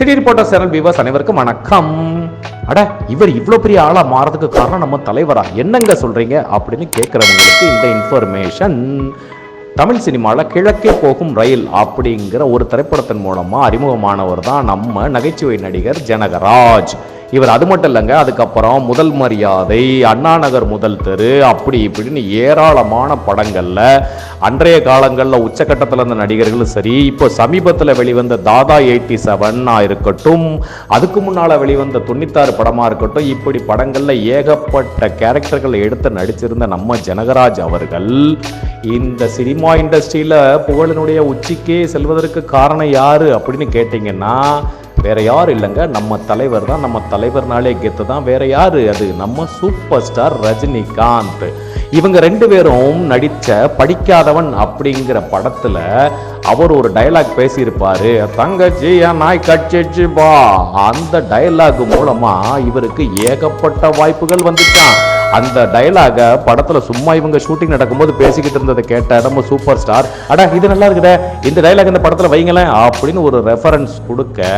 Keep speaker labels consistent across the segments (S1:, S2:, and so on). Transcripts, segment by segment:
S1: CD reporter channel viewers அனைவருக்கும் வணக்கம். அட இவர் இவ்வளோ பெரிய ஆளாக மாறதுக்கு காரணம் நம்ம தலைவரா? என்னங்க சொல்கிறீங்க அப்படின்னு கேட்குறவங்களுக்கு இந்த இன்ஃபர்மேஷன் தமிழ் சினிமாவில் கிழக்கே போகும் ரயில் அப்படிங்கிற ஒரு திரைப்படத்தின் மூலமாக அறிமுகமானவர் தான் நம்ம நகைச்சுவை நடிகர் ஜனகராஜ். இவர் அது மட்டும் இல்லைங்க அதுக்கப்புறம் முதல் மரியாதை அண்ணா நகர் முதல் தெரு அப்படி இப்படின்னு ஏராளமான படங்களில் அன்றைய காலங்களில் உச்சக்கட்டத்தில் இருந்த நடிகர்களும் சரி இப்போ சமீபத்தில் வெளிவந்த தாதா எயிட்டி செவனாக இருக்கட்டும் அதுக்கு முன்னால் வெளிவந்த தொண்ணூத்தாறு படமாக இருக்கட்டும் இப்படி படங்களில் ஏகப்பட்ட கேரக்டர்களை எடுத்து நடிச்சிருந்த நம்ம ஜனகராஜ் அவர்கள் இந்த சினிமா இண்டஸ்ட்ரியில் புகழினுடைய உச்சிக்கே செல்வதற்கு காரணம் யார் அப்படின்னு கேட்டிங்கன்னா வேறு யாரும் இல்லைங்க? நம்ம தலைவர் தான் நம்ம தலைவர்னாலே கெத்து தான். வேறு யார் அது? நம்ம சூப்பர் ஸ்டார் ரஜினிகாந்த். இவங்க ரெண்டு பேரும் நடித்த படிக்காதவன் அப்படிங்கிற படத்தில் அவர் ஒரு டயலாக் பேசியிருப்பார். தங்கச்சி என் நாய் கட்சிச்சு பா. அந்த டயலாக் மூலமாக இவருக்கு ஏகப்பட்ட வாய்ப்புகள் வந்துச்சான் அந்த டைலாக படத்துல சும்மா இவங்க ஷூட்டிங் நடக்கும்போது பேசிக்கிட்டு இருந்ததை கேட்ட நம்ம சூப்பர் ஸ்டார் அடா இது நல்லா இருக்குதே இந்த டயலாக் இந்த படத்துல வைங்களேன் அப்படின்னு ஒரு ரெஃபரன்ஸ் கொடுக்க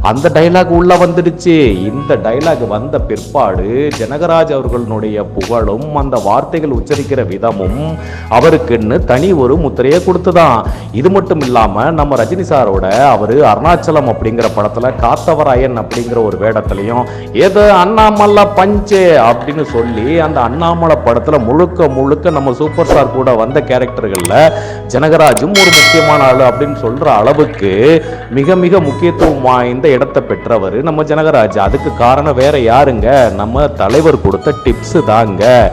S1: அந்த டயலாக் உள்ள வந்துடுச்சு. இந்த டயலாக் வந்த பிற்பாடு ஜனகராஜ் அவர்களுடைய புகழும் அந்த வார்த்தைகள் உச்சரிக்கிற விதமும் அவருக்குன்னு தனி ஒரு முத்திரையை கொடுத்துதான். இது மட்டும் இல்லாம நம்ம ரஜினி சாரோட அவர் அருணாச்சலம் அப்படிங்கிற படத்துல காத்தவராயன் அப்படிங்கிற ஒரு வேடத்திலையும் ஏதோ அண்ணாமல்ல பஞ்சே அப்படின்னு சொல்லி அந்த அண்ணாமலை படத்துல முழுக்க முழுக்க நம்ம சூப்பர் ஸ்டார் கூட வந்த கேரக்டர்கள்ல ஜனகராஜும் ஒரு முக்கியமான ஆளு அப்படின்னு சொல்ற அளவுக்கு மிக மிக முக்கியத்துவம் வாய்ந்த இடத்தை பெற்றவர் நம்ம ஜனகராஜ். அதுக்கு காரணம் வேற யாருங்க? நம்ம தலைவர் கொடுத்த டிப்ஸ் தாங்க.